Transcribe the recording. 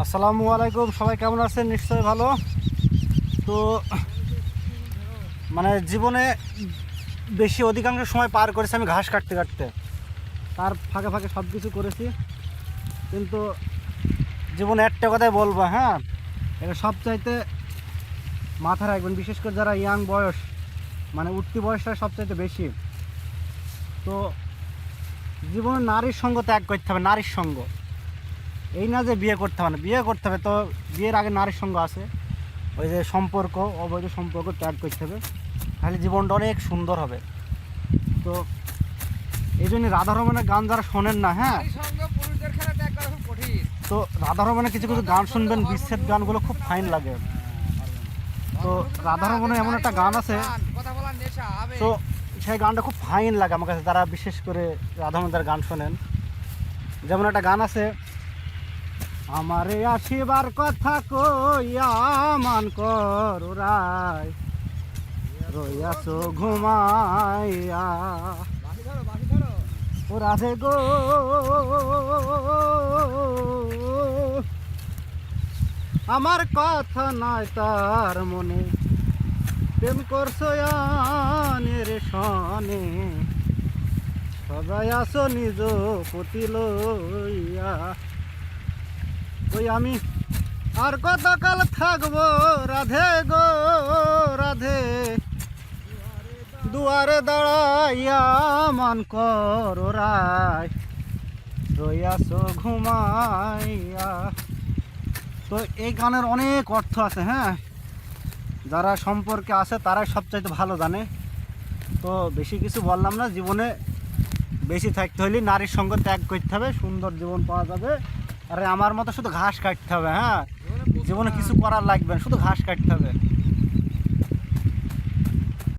আসসালামু আলাইকুম, সবাই কেমন আছেন? নিশ্চয়ই ভালো। তো মানে জীবনে বেশি অধিকাংশ সময় পার করেছি আমি ঘাস কাটতে কাটতে। তার ফাঁকে ফাঁকে সব কিছু করেছি। কিন্তু জীবনে একটা কথাই বলব হ্যাঁ? এটা সবচাইতে মাথা রাখবেন, বিশেষ করে যারা ইয়াং বয়স মানে উঠতি বয়সটা সবচাইতে বেশি। তো, জীবনে নারীর সঙ্গ ত্যাগ করতে হবে, নারীর সঙ্গ। এই না যে বিয়ে করতে হবে না বিয়ে করতে হবে তো বিয়ের আগে নারীর সঙ্গ আছে। ওই যে সম্পর্ক অবৈধ সম্পর্ক ত্যাগ করতে হবে। তাহলে জীবনটা অনেক সুন্দর হবে। তো এই জন্য রাধারমণের গান যারা শোনেন না হ্যাঁ? তো রাধারমণের কিছু কিছু গান শুনবেন বিচ্ছেদ গানগুলো খুব ফাইন লাগে। তো রাধারমণের এমন একটা গান আছে। তো সেই গানটা খুব ফাইন লাগে আমার কাছে যারা বিশেষ করে রাধামন্দার গান শোনেন। যেমন একটা গান আছে আমারে আসিবার কথা কইয়া মান রায়। রইয়াছ ঘুমাইয়া। ও রাধে গো। আমার কথা নয় তার মনে। প্রেম করছ আনের সনে। সবাই আসো নিজ পতি লইয়া। ওই আমি আর কতকাল থাকব? রাধে গো, রাধে। দুয়ারে দাঁড়াইয়া মান কর রায়। রইয়াছ ঘুমাইয়া। তো এই গানের অনেক অর্থ আছে হ্যাঁ? যারা সম্পর্কে আছে, তারাই সবচাইতে ভালো জানে। তো বেশি কিছু বললাম না, জীবনে বেশি থাকতে হলে নারীর সঙ্গ ত্যাগ করতে হবে, সুন্দর জীবন পাওয়া যাবে। আর আমার মতো শুধু ঘাস কাটতে হবে হ্যাঁ? জীবনে কিছু করার লাগবে শুধু ঘাস কাটতে হবে।